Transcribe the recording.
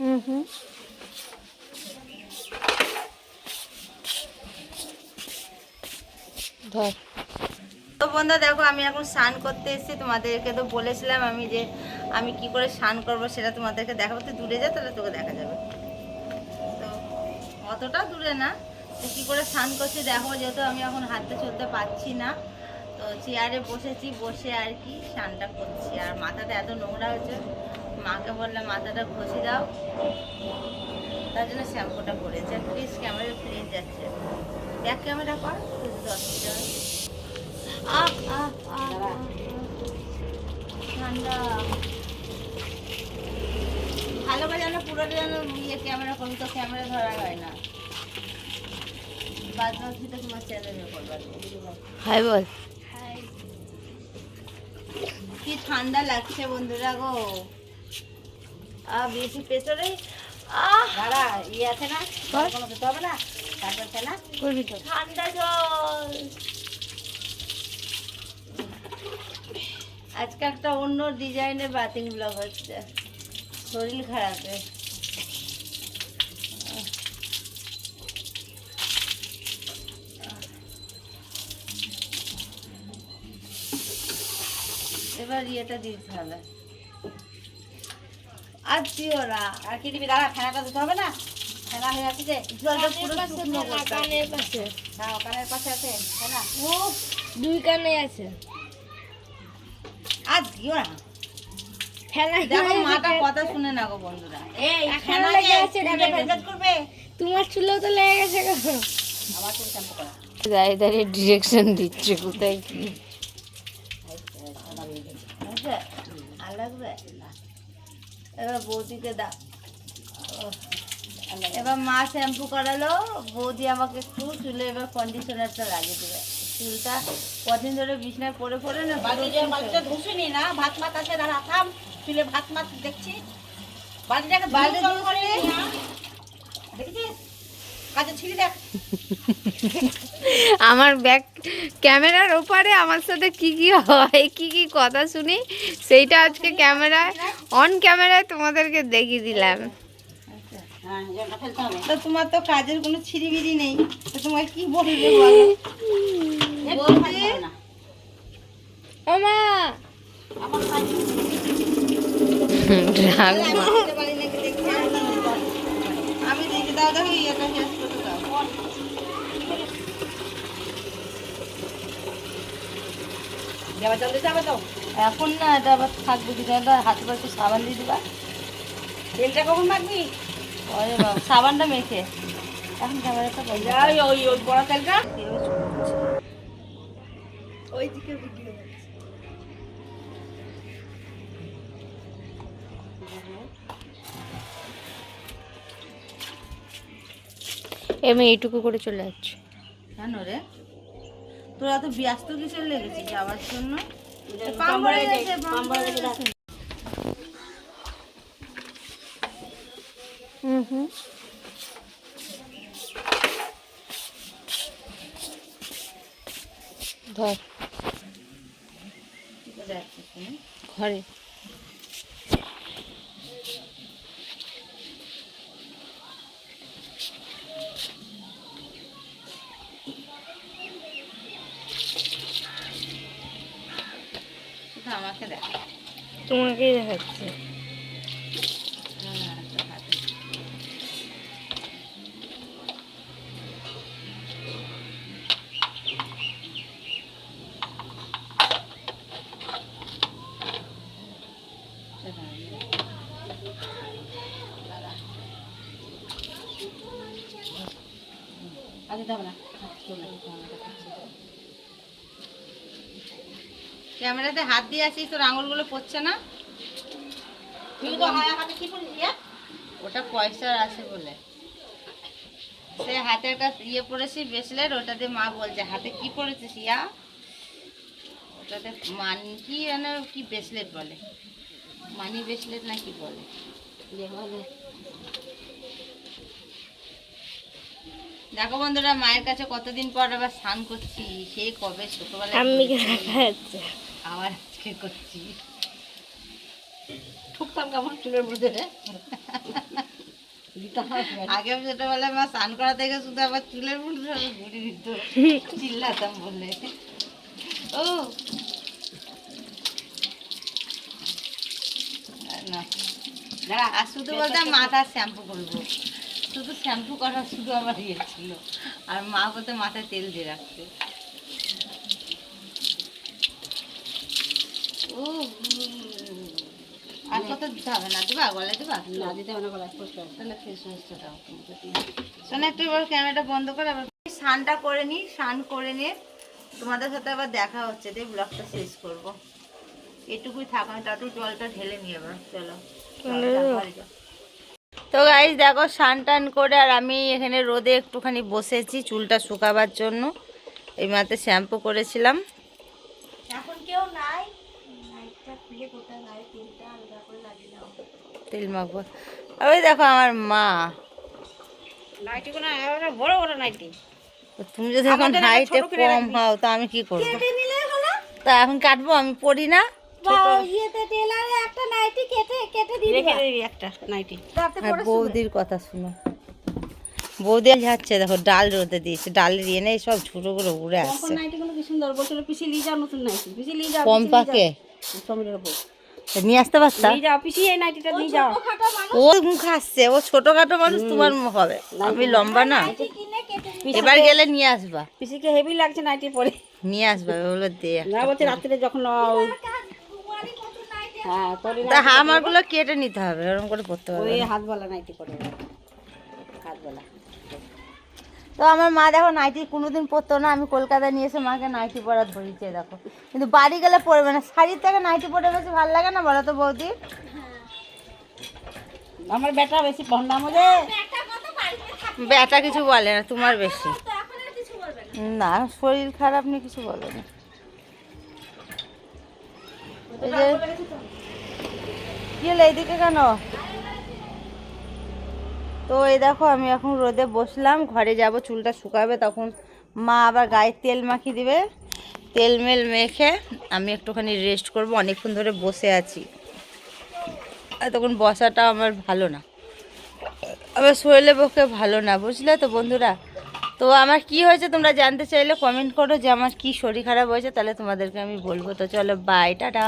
হুম হুম তো বন্ধু দেখো, আমি এখন স্নান করতে এসেছি। তোমাদেরকে তো বলেছিলাম আমি যে আমি কি করে স্নান করব সেটা তোমাদেরকে দেখাবো। তুই দূরে যা, তাহলে তোকে দেখা যাবে। তো অতটা দূরে না, তো কী করে স্নান করছি, দেখো, যেহেতু আমি এখন হাতে চলতে পারছি না। তো চেয়ারে বসেছি বসে আর কি স্নানটা করছি। আর মাথাটা এত নোংরা হয়েছে মাকে বললাম মাথাটা ঘষে দাও। তার জন্য শ্যাম্পুটা করেছে। প্লিজ ক্যামেরা প্লিজ যাচ্ছে। ব্যাক ক্যামেরা কর আহ, ঠান্ডা। যেন পুরোটা যেন ইয়ে ক্যামেরা তো ক্যামেরা ধরা হয় না। বাদ তোমার হাই বল। কি ঠান্ডা লাগছে বন্ধুরা গো? আ বেশি পেছনে। দাঁড়া ইয়ে আছে না? কোনো খেতে হবে না? তারপর না। করবি তো। ঠান্ডা জল। আজকে একটা অন্য ডিজাইনের বাতিং ব্লগ হচ্ছে। শরীর খারাপে। এবার ইয়েটা দিতে হবে। আর দিও না। আর কি দিবি? দাঁড়া ফেনাটা দিতে হবে না? ফেনা হয়ে আছে যে জলটা পুরো শুকনো। কানের পাশে। হ্যাঁ কানের পাশে আছে ফেনা। ও দুই কানে আছে। আর দিও না। দেখো মাটা কথা শুনে না গো বন্ধুরা। এই ফেনা লেগে আছে, করবে? তোমার চুলেও তো লেগে গেছে গো। আবার চুল শ্যাম্পু করা। দাঁড়িয়ে দাঁড়িয়ে ডিরেকশন দিচ্ছে কোথায় কি বুঝলে? আর লাগবে? এবার বৌদিকে দাও এবার মা শ্যাম্পু করালো। বৌদি আমাকে একটু চুলে এবার কন্ডিশনারটা লাগিয়ে দেবে। চুলটা কদিন ধরে বিছনায় পড়ে পড়ে না পুরো চুলটা- না ভাত মাত আছে থাম। চুলে ভাত মাত দেখছি। বাড়িটাকে? দেখেছিস? আমার ব্যাক ক্যামেরার ওপারে আমার সাথে কি কি হয় কি কি কথা শুনি সেইটা আজকে ক্যামেরায় অন ক্যামেরায় তোমাদেরকে দেখিয়ে দিলাম। তো তোমার তো কাজের কোনো ছিড়িবিড়ি নেই তো তোমার কি বলবে বলো? আমার কাজ রাগ আমি দিতে পারি নাকি দেখি আমি দেখি দাও দেখো ইয়েটা শেষ করে দাও দেওয়া জল দিতে হবে তো এখন না এটা আবার থাকবে কি এটা হাতে পাশে সাবান দিয়ে দিবা। তেলটা কখন মাখবি? ওরে বাবা সাবানটা মেখে। এখন ক্যামেরাটা ওই ওই ওই বড় তেলটা। ওইদিকে ভিডিও আমি এইটুকু করে চলে যাচ্ছি। কেন রে? তোরা তো ব্যস্ত কিসের লেগেছিস যাওয়ার জন্য। হুম হুম ধর? ঘরে আমাকে দেখ তোমাকেই দেখাচ্ছে আর দিতে হবে না ক্যামেরাতে হাত দিয়ে আসিস তোর আঙুলগুলো পড়ছে না? ইয়া? ওটা পয়সার আছে বলে। সে হাতে একটা ইয়ে পড়েছি ব্রেসলেট ওটা দিয়ে মা বলছে হাতে কি পড়েছিস ইয়া? ওটাতে মানি কি যেন কি ব্রেসলেট বলে। মানি ব্রেসলেট না কি বলে? বলে। দেখো বন্ধুরা মায়ের কাছে কতদিন পর আবার স্নান করছি সেই কবে ছোটবেলায় আবার আজকে করছি। ঠুকতাম কেমন চুলের মধ্যে আগে ছোটবেলায় মা স্নান করা থেকে শুধু আবার চুলের মুঠি ধরে ঘুরি দিত। চিল্লাতাম বলে ও। আর না। দাঁড়া আর শুধু বলতাম মাথার শ্যাম্পু করব। শুধু শ্যাম্পু করা শুধু আমার ইয়ে ছিল। আর মা বলতে মাথায় তেল দিয়ে রাখতে। আর কত দিতে হবে? না দিবা? গলায় দিবা? না দিতে হবে না গলায় পরিষ্কার তাহলে ফেস ওয়াশটা দাও শোনো এবার ক্যামেরাটা বন্ধ করে আবার স্নানটা করে নিই স্নান করে নিয়ে তোমাদের সাথে আবার দেখা হচ্ছে। ব্লগটা শেষ করব। এটুকুই থাক আমি তাতে জলটা ঢেলে আবার চলো তো গাইজ দেখো স্নান টান করে আর আমি এখানে রোদে একটুখানি বসেছি চুলটা শুকাবার জন্য। এই মাত্র শ্যাম্পু করেছিলাম। এখন কেউ নাই। তেল মাখবো। ওই দেখো আমার মা। বড় বড় নাইটি। তুমি যদি এখন হাইটে কম হও তো আমি কি করব? তা এখন কাটবো আমি পড়ি না। দিয়ে বৌদির কথা শুনো। বৌদি যাচ্ছে দেখো ডাল রোদে দিয়েছে। ডালের ইয়ে নেই সব ঝুড়ো গুলো উড়ে আসছে। নাইটি গুলো সমীরের নিয়ে আসতে পারতাম ও মুখ আসছে ও ছোটখাটো মানুষ তোমার হবে। আমি লম্বা না। এবার গেলে নিয়ে আসবা। পিসিকে হেভি লাগছে নাইটি পরে। নিয়ে আসবা বলে দে। না বলছে রাত্রে যখন হ্যাঁ কেটে নিতে হবে এরকম করে পড়তে ওই পারবে না। নাইটি পরে। হাতওয়ালা তো আমার মা দেখো নাইটি কোনোদিন পরতো না আমি কলকাতায় নিয়ে এসে মাকে নাইটি পরা ধরিয়েছে দেখো। কিন্তু বাড়ি গেলে পরবে না। শাড়ির থেকে নাইটি পরে বেশি ভালো লাগে না বলো তো বৌদি? আমার বেটা বেশি ভন্ডাম রে বেটা কিছু বলে না তোমার বেশি। না। শরীর খারাপ নিয়ে কিছু বলে না। এই যে কি হলো এইদিকে কেন? তো এই দেখো, আমি এখন রোদে বসলাম, ঘরে যাব, চুলটা শুকাবে, তখন মা আবার গায়ে তেল মাখিয়ে দিবে। তেল মেল মেখে আমি একটুখানি রেস্ট করব, অনেকক্ষণ ধরে বসে আছি। আর তখন বসাটা আমার ভালো না। আমার শরীরের পক্ষে ভালো না, বুঝলে তো বন্ধুরা? তো আমার কি হয়েছে তোমরা জানতে চাইলে কমেন্ট করো যে আমার কি শরীর খারাপ হয়েছে, তাহলে তোমাদেরকে আমি বলব। তো চলো বাই টাটা।